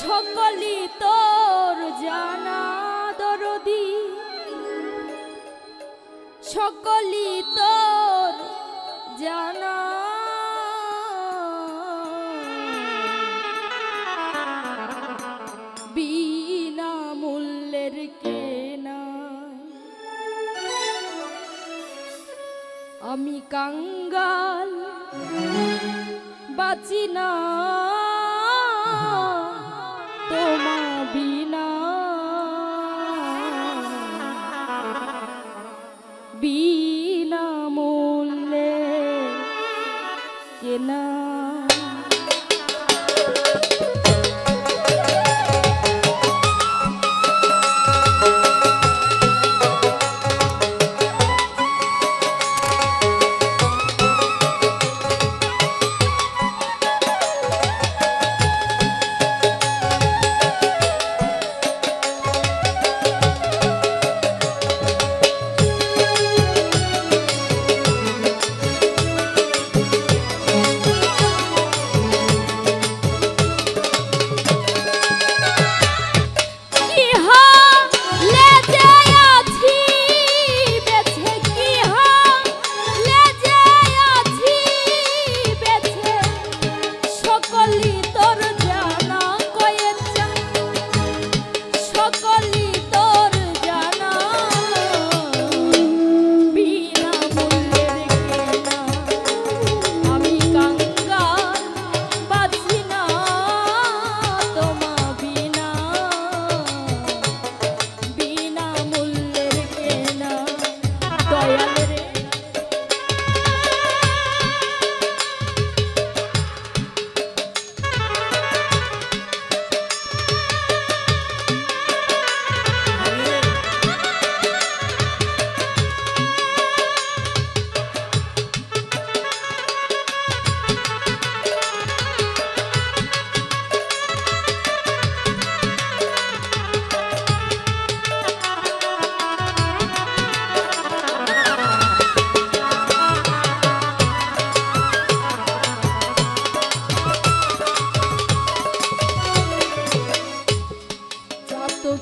সকলি তোর জানা দরদি। সকলি তোর জানা। বিনা কেনা। আমি কাঙ্গাল বাঁচি না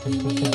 Thank you.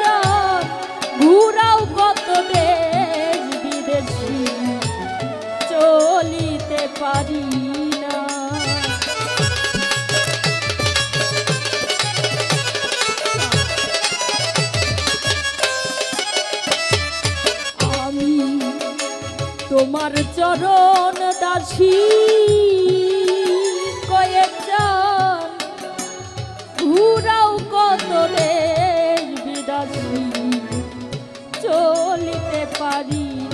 যান ঘুরাও কত দেশ বিদেশি। চলিতে পারি তোমার চরণ দাসী। বিদাসী চলিতে পারি।